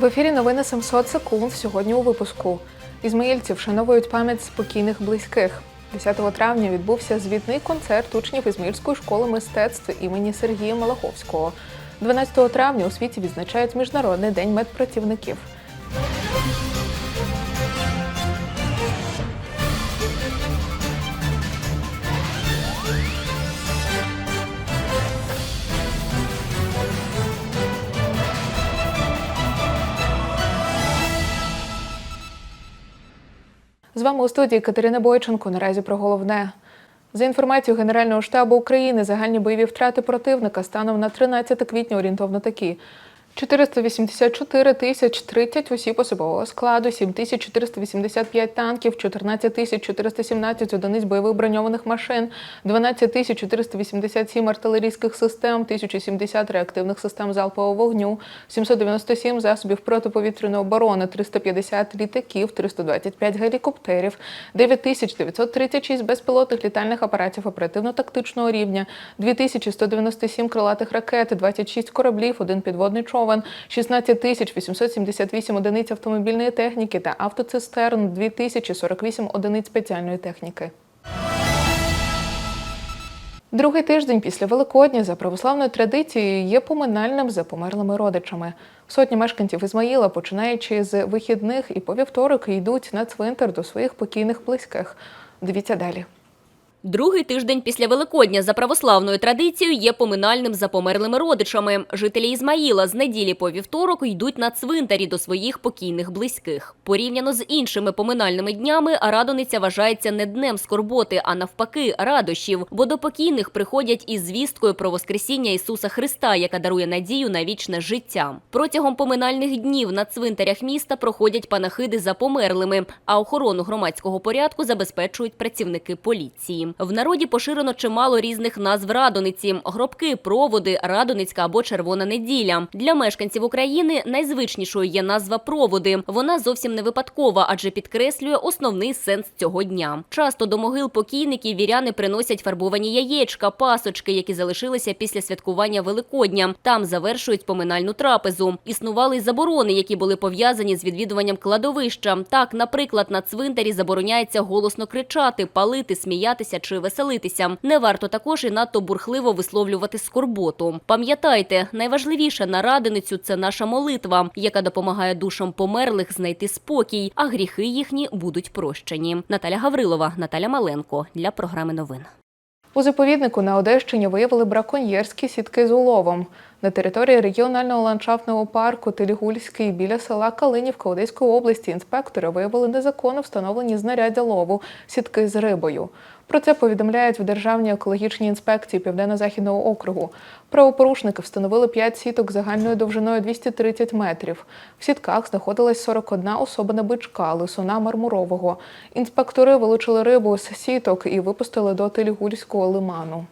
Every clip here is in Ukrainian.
В ефірі новини 700 секунд. Сьогодні у випуску. Ізмаїльці вшановують пам'ять спокійних близьких. 10 травня відбувся звітний концерт учнів Ізмаїльської школи мистецтв імені Сергія Малаховського. 12 травня у світі відзначають Міжнародний день медпрацівників. З вами у студії Катерина Бойченко. Наразі про головне. За інформацією Генерального штабу України, загальні бойові втрати противника станом на 13 квітня орієнтовно такі. 484 тисяч 30 осіб особового складу, 7 тисяч 485 танків, 14 тисяч 417 одиниць бойових броньованих машин, 12 тисяч 487 артилерійських систем, 1070 реактивних систем залпового вогню, 797 засобів протиповітряної оборони, 350 літаків, 325 гелікоптерів, 9936 безпілотних літальних апаратів оперативно-тактичного рівня, 2197 крилатих ракет, 26 кораблів, один підводний човен, 16 тисяч 878 одиниць автомобільної техніки та автоцистерн, 2048 одиниць спеціальної техніки. Другий тиждень після Великодня за православною традицією є поминальним за померлими родичами. Сотні мешканців Ізмаїла, починаючи з вихідних і по вівторок, йдуть на цвинтар до своїх покійних близьких. Дивіться далі. Другий тиждень після Великодня за православною традицією є поминальним за померлими родичами. Жителі Ізмаїла з неділі по вівторок йдуть на цвинтарі до своїх покійних близьких. Порівняно з іншими поминальними днями, радониця вважається не днем скорботи, а навпаки, радощів, бо до покійних приходять із звісткою про Воскресіння Ісуса Христа, яка дарує надію на вічне життя. Протягом поминальних днів на цвинтарях міста проходять панахиди за померлими, а охорону громадського порядку забезпечують працівники поліції. В народі поширено чимало різних назв радониці: гробки, проводи, радоницька або червона неділя. Для мешканців України найзвичнішою є назва проводи. Вона зовсім не випадкова, адже підкреслює основний сенс цього дня. Часто до могил покійників віряни приносять фарбовані яєчка, пасочки, які залишилися після святкування Великодня. Там завершують поминальну трапезу. Існували й заборони, які були пов'язані з відвідуванням кладовища. Так, наприклад, на цвинтарі забороняється голосно кричати, палити, сміятися чи веселитися. Не варто також і надто бурхливо висловлювати скорботу. Пам'ятайте, найважливіше на радиницю це наша молитва, яка допомагає душам померлих знайти спокій, а гріхи їхні будуть прощені. Наталя Гаврилова, Наталя Маленко для програми новин. У заповіднику на Одещині виявили браконьєрські сітки з уловом. На території регіонального ландшафтного парку Телігульський біля села Калинівка Одеської області інспектори виявили незаконно встановлені знаряддя лову сітки з рибою. Про це повідомляють в Державній екологічній інспекції Південно-Західного округу. Правопорушники встановили 5 сіток загальною довжиною 230 метрів. В сітках знаходилась 41 особина бичка, лисуна мармурового. Інспектори вилучили рибу з сіток і випустили до Телігульського лиману.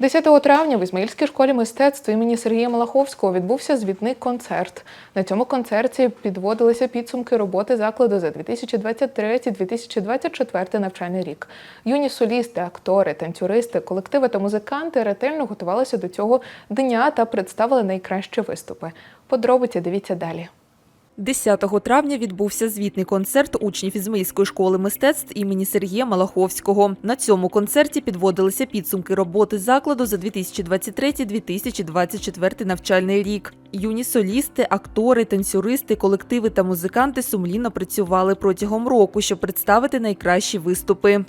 10 травня в Ізмаїльській школі мистецтв імені Сергія Малаховського відбувся звітний концерт. На цьому концерті підводилися підсумки роботи закладу за 2023-2024 навчальний рік. Юні солісти, актори, танцюристи, колективи та музиканти ретельно готувалися до цього дня та представили найкращі виступи. Подробиці дивіться далі. 10 травня відбувся звітний концерт учнів Ізмаїльської школи мистецтв імені Сергія Малаховського. На цьому концерті підводилися підсумки роботи закладу за 2023-2024 навчальний рік. Юні солісти, актори, танцюристи, колективи та музиканти сумлінно працювали протягом року, щоб представити найкращі виступи.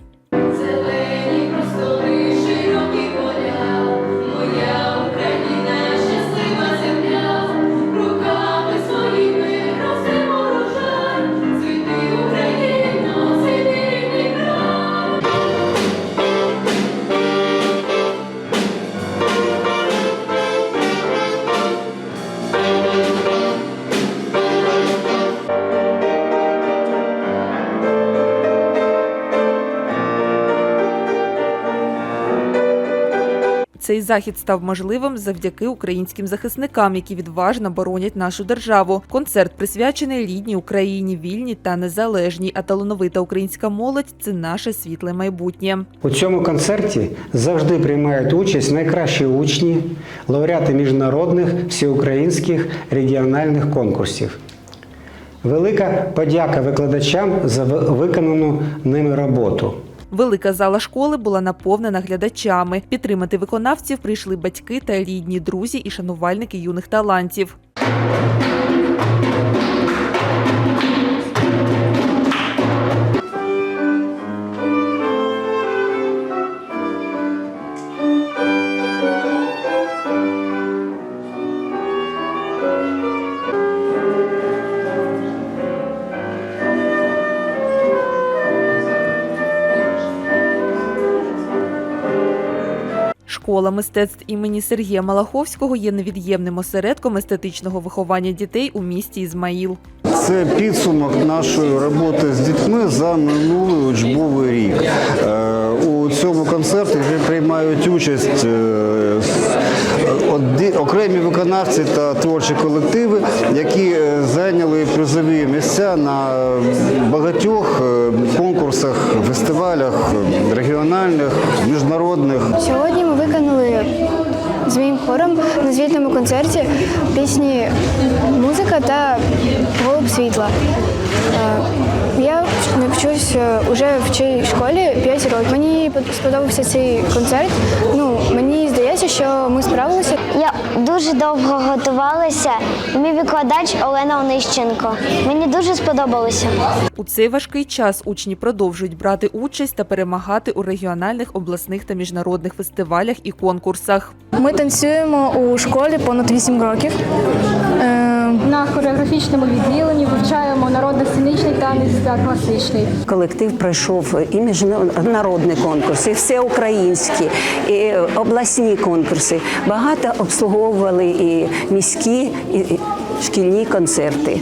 Цей захід став можливим завдяки українським захисникам, які відважно боронять нашу державу. Концерт присвячений рідній Україні, вільній та незалежній. А талановита українська молодь це наше світле майбутнє. У цьому концерті завжди приймають участь найкращі учні, лауреати міжнародних, всеукраїнських регіональних конкурсів. Велика подяка викладачам за виконану ними роботу. Велика зала школи була наповнена глядачами. Підтримати виконавців прийшли батьки та рідні, друзі і шанувальники юних талантів. Школа мистецтв імені Сергія Малаховського є невід'ємним осередком естетичного виховання дітей у місті Ізмаїл. Це підсумок нашої роботи з дітьми за минулий учбовий рік. Е, У цьому концерті вже приймають участь е, оді- окремі виконавці та творчі колективи, які е, зайняли призові місця на багатьох е, конкурсах, фестивалях е, регіональних, міжнародних. Сьогодні ми виконали з моїм хором на звітному концерті пісні Музика та Голуб світла. Е, Я вчусь уже в цій школі 5 років. Мені сподобався цей концерт. Ну, мені здається, що ми справилися. Я дуже довго готувалася. Мій викладач Олена Онищенко. Мені дуже сподобалося. У цей важкий час учні продовжують брати участь та перемагати у регіональних, обласних та міжнародних фестивалях і конкурсах. Ми танцюємо у школі понад 8 років. На хореографічному відділенні вивчаємо народно-сценічний танець та класичний. Колектив пройшов і міжнародні конкурси, і всеукраїнські, і обласні конкурси. Багато обслуговували і міські, і шкільні концерти.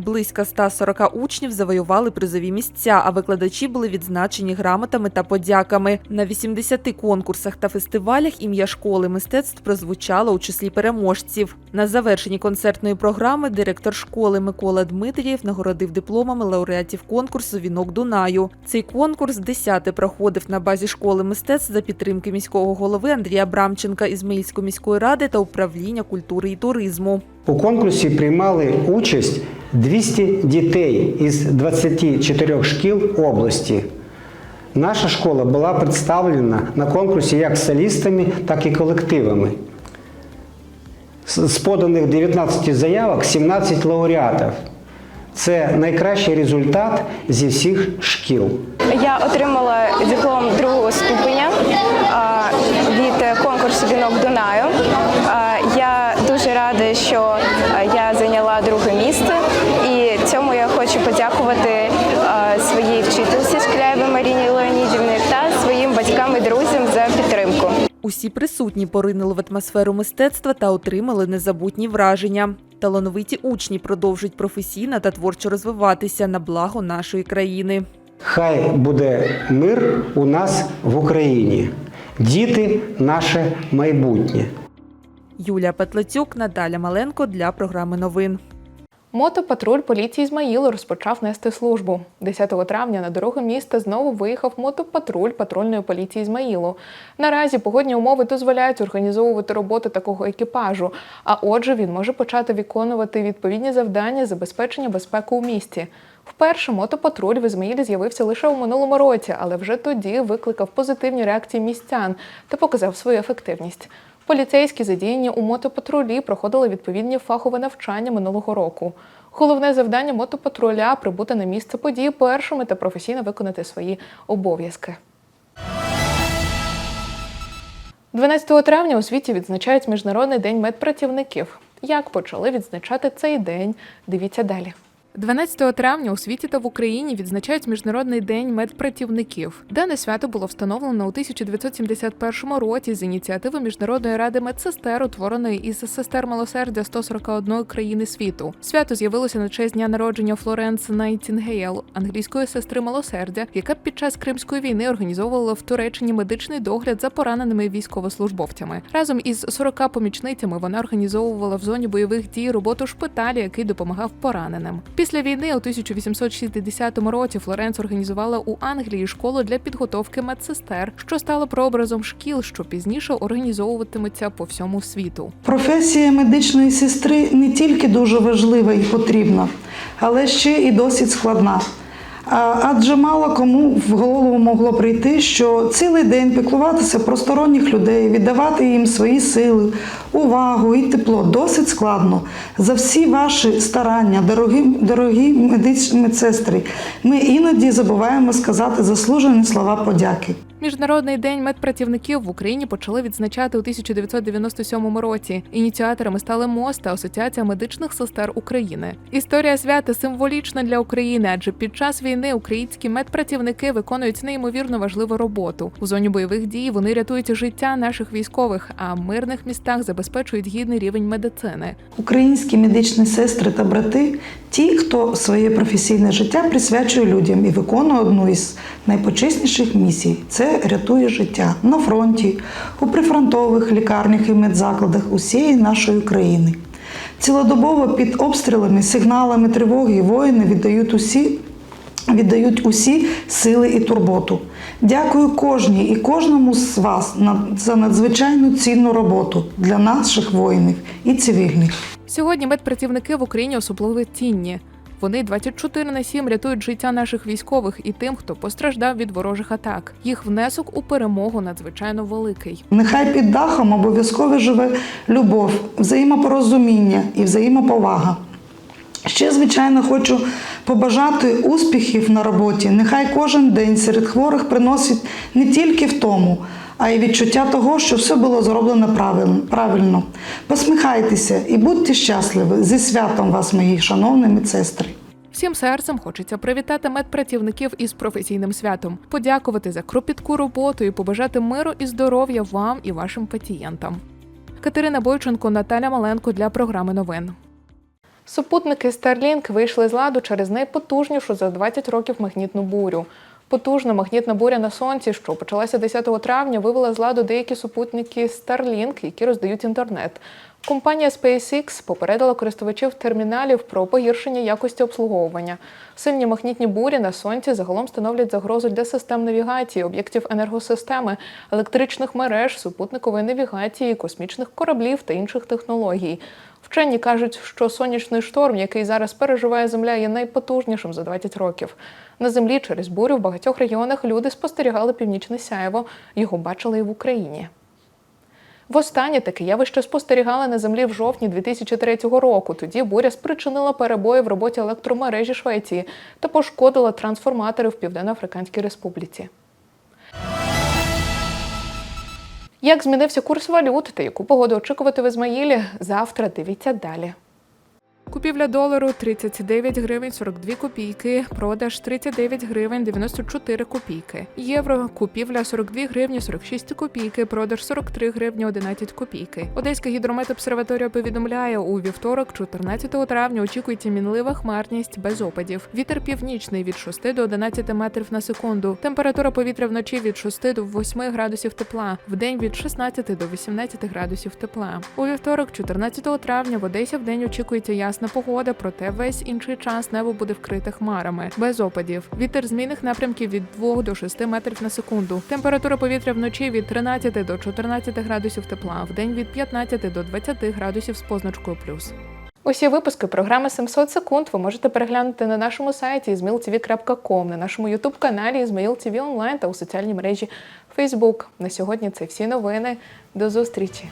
Близько 140 учнів завоювали призові місця, а викладачі були відзначені грамотами та подяками. На 80 конкурсах та фестивалях ім'я школи мистецтв прозвучало у числі переможців. На завершенні концертної програми директор школи Микола Дмитрієв нагородив дипломами лауреатів конкурсу Вінок Дунаю. Цей конкурс десяте проходив на базі школи мистецтв за підтримки міського голови Андрія Брамченка Ізмаїльської міської ради та управління культури і туризму. У конкурсі приймали участь 200 дітей із 24 шкіл області. Наша школа була представлена на конкурсі як солістами, так і колективами. З поданих 19 заявок 17 лауреатів. Це найкращий результат зі всіх шкіл. Я отримала диплом другого ступеня а, від конкурсу Вінок Дунаю. А, Я дуже рада, що а, я зайняла друге місце, і цьому я хочу подякувати а, своїй вчительці Шкляєвій Маріні Леонідівні та своїм батькам і друзям за підтримку. Усі присутні поринули в атмосферу мистецтва та отримали незабутні враження. Талановиті учні продовжують професійно та творчо розвиватися на благо нашої країни. Хай буде мир у нас в Україні. Діти наше майбутнє. Юлія Петлецюк, Наталя Маленко для програми новин. Мотопатруль поліції Ізмаїлу розпочав нести службу. 10 травня на дороги міста знову виїхав мотопатруль патрульної поліції Ізмаїлу. Наразі погодні умови дозволяють організовувати роботу такого екіпажу, а отже, він може почати виконувати відповідні завдання забезпечення безпеки у місті. Вперше мотопатруль в Ізмаїлі з'явився лише у минулому році, але вже тоді викликав позитивні реакції містян та показав свою ефективність. Поліцейські задіяні у мотопатрулі проходили відповідні фахове навчання минулого року. Головне завдання мотопатруля прибути на місце події першими та професійно виконати свої обов'язки. 12 травня у світі відзначають Міжнародний день медпрацівників. Як почали відзначати цей день? Дивіться далі. 12 травня у світі та в Україні відзначають Міжнародний день медпрацівників. Дане свято було встановлено у 1971 році з ініціативи Міжнародної ради медсестер, утвореної із сестер милосердя 141 країни світу. Свято з'явилося на честь дня народження Флоренс Найтінгейл, англійської сестри милосердя, яка під час Кримської війни організовувала в Туреччині медичний догляд за пораненими військовослужбовцями. Разом із 40 помічницями вона організовувала в зоні бойових дій роботу шпиталі, який допомагав пораненим. Після війни у 1860 році Флоренс організувала у Англії школу для підготовки медсестер, що стало прообразом шкіл, що пізніше організовуватиметься по всьому світу. Професія медичної сестри не тільки дуже важлива і потрібна, але ще і досить складна. Адже мало кому в голову могло прийти, що цілий день піклуватися про сторонніх людей, віддавати їм свої сили, увагу і тепло досить складно. За всі ваші старання, дорогі, дорогі медичні медсестри, ми іноді забуваємо сказати заслужені слова подяки. Міжнародний день медпрацівників в Україні почали відзначати у 1997 році. Ініціаторами стали МОЗ та Асоціація медичних сестер України. Історія свята символічна для України, адже під час війни українські медпрацівники виконують неймовірно важливу роботу. У зоні бойових дій вони рятують життя наших військових, а в мирних містах забезпечують гідний рівень медицини. Українські медичні сестри та брати ті, хто своє професійне життя присвячує людям і виконує одну із найпочесніших місій це рятує життя на фронті, у прифронтових лікарнях і медзакладах усієї нашої країни. Цілодобово під обстрілами, сигналами тривоги воїни віддають усі віддають усі сили і турботу. Дякую кожній і кожному з вас за надзвичайно цінну роботу для наших воїнів і цивільних. Сьогодні медпрацівники в Україні особливо цінні. Вони 24 на 7 рятують життя наших військових і тим, хто постраждав від ворожих атак. Їх внесок у перемогу надзвичайно великий. Нехай під дахом обов'язково живе любов, взаємопорозуміння і взаємоповага. Ще, звичайно, хочу побажати успіхів на роботі. Нехай кожен день серед хворих приносить не тільки втому, а й відчуття того, що все було зроблено правильно. Посміхайтеся і будьте щасливі. Зі святом вас, мої шановні медсестри. Всім серцем хочеться привітати медпрацівників із професійним святом, подякувати за кропітку роботу і побажати миру і здоров'я вам і вашим пацієнтам. Катерина Бойченко, Наталя Маленко для програми новин. Супутники Starlink вийшли з ладу через найпотужнішу за 20 років магнітну бурю. Потужна магнітна буря на сонці, що почалася 10 травня, вивела з ладу деякі супутники Starlink, які роздають інтернет. Компанія SpaceX попередила користувачів терміналів про погіршення якості обслуговування. Сильні магнітні бурі на сонці загалом становлять загрозу для систем навігації, об'єктів енергосистеми, електричних мереж, супутникової навігації, космічних кораблів та інших технологій. Вчені кажуть, що сонячний шторм, який зараз переживає Земля, є найпотужнішим за 20 років. На землі через бурю в багатьох регіонах люди спостерігали північне сяєво. Його бачили і в Україні. Востаннє таке явище спостерігали на землі в жовтні 2003 року. Тоді буря спричинила перебої в роботі електромережі Швеції та пошкодила трансформатори в Південно-Африканській Республіці. Як змінився курс валют та яку погоду очікувати в Ізмаїлі? Завтра дивіться далі. Купівля долару 39 гривень 42 копійки, продаж 39 гривень 94 копійки. Євро купівля 42 гривні 46 копійки, продаж 43 гривні 11 копійки. Одеська гідрометобсерваторія повідомляє, у вівторок, 14 травня, очікується мінлива хмарність без опадів. Вітер північний від 6 до 11 метрів на секунду. Температура повітря вночі від 6 до 8 градусів тепла, вдень від 16 до 18 градусів тепла. У вівторок, 14 травня, в Одесі вдень очікується ясна погода, проте весь інший час небо буде вкрите хмарами, без опадів. Вітер змінних напрямків від 2 до 6 метрів на секунду. Температура повітря вночі від 13 до 14 градусів тепла, вдень від 15 до 20 градусів з позначкою плюс. Усі випуски програми 700 секунд ви можете переглянути на нашому сайті izmailtv.com, на нашому ютуб-каналі Ізмаїл онлайн та у соціальній мережі Facebook. На сьогодні це всі новини. До зустрічі!